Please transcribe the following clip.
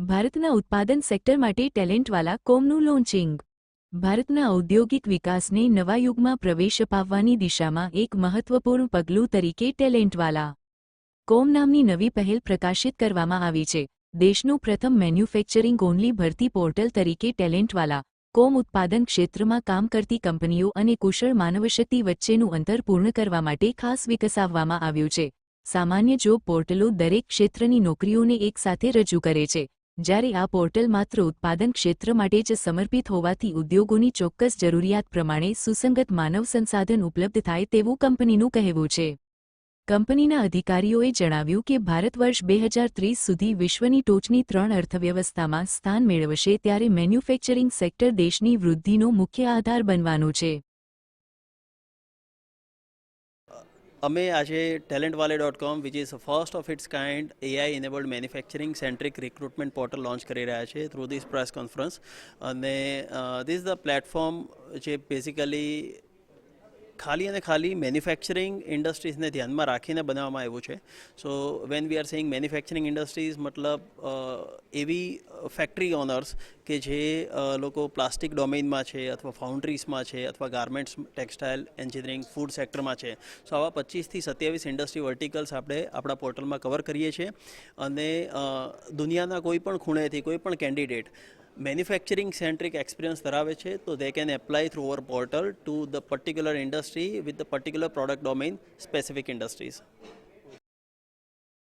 ભારતના ઉત્પાદન સેક્ટર માટે ટેલેન્ટવાલા કોમનું લોન્ચિંગ. ભારતના ઔદ્યોગિક વિકાસને નવા યુગમાં પ્રવેશ અપાવવાની દિશામાં એક મહત્વપૂર્ણ પગલું તરીકે ટેલેન્ટવાલા. કોમ નામની નવી પહેલ પ્રકાશિત કરવામાં આવી છે. દેશનું પ્રથમ મેન્યુફેક્ચરિંગ ઓનલી ભરતી પોર્ટલ તરીકે ટેલેન્ટવાલા. કોમ ઉત્પાદન ક્ષેત્રમાં કામ કરતી કંપનીઓ અને કુશળ માનવશક્તિ વચ્ચેનું અંતર પૂર્ણ કરવા માટે ખાસ વિકસાવવામાં આવ્યું છે. સામાન્ય જોબ પોર્ટલો દરેક ક્ષેત્રની નોકરીઓને એકસાથે રજૂ કરે છે. જ્યારે આ પોર્ટલ માત્ર ઉત્પાદન ક્ષેત્ર માટે જ સમર્પિત હોવાથી ઉદ્યોગોની ચોક્કસ જરૂરિયાત પ્રમાણે સુસંગત માનવ સંસાધન ઉપલબ્ધ થાય તેવું કંપનીનું કહેવું છે. કંપનીના અધિકારીઓએ જણાવ્યું કે ભારત વર્ષ બે હજાર ત્રીસ સુધી વિશ્વની ટોચની ત્રણ અર્થવ્યવસ્થામાં સ્થાન મેળવશે ત્યારે મેન્યુફેક્ચરિંગ સેક્ટર દેશની વૃદ્ધિનો મુખ્ય આધાર બનવાનું છે. અમે આજે ટેલેન્ટ વાલે dot com which is first of its kind AI enabled manufacturing centric recruitment portal launch કરી રહ્યા છે થ્રુ ધીસ પ્રેસ કોન્ફરન્સ અને ધીસ ધ પ્લેટફોર્મ જે બેઝિકલી ખાલી અને ખાલી મેન્યુફેક્ચરિંગ ઇન્ડસ્ટ્રીઝને ધ્યાનમાં રાખીને બનાવવામાં આવ્યું છે. So when we are saying manufacturing industries મતલબ એવી ફેક્ટરી ઓનર્સ કે જે લોકો પ્લાસ્ટિક ડોમેઇનમાં છે અથવા ફાઉન્ડ્રીઝમાં છે અથવા ગાર્મેન્ટ્સ ટેક્સટાઇલ એન્જિનિયરિંગ ફૂડ સેક્ટરમાં છે. સો આવા પચીસથી સત્યાવીસ ઇન્ડસ્ટ્રી વર્ટિકલ્સ આપણે આપણા પોર્ટલમાં કવર કરીએ છીએ. અને દુનિયાના કોઈ પણ ખૂણેથી કોઈ પણ કેન્ડિડેટ મેન્યુફેક્ચરિંગ સેન્ટ્રિક એક્સપિરિયન્સ ધરાવે છે તો they can apply through our portal to the particular industry with the particular product domain specific industries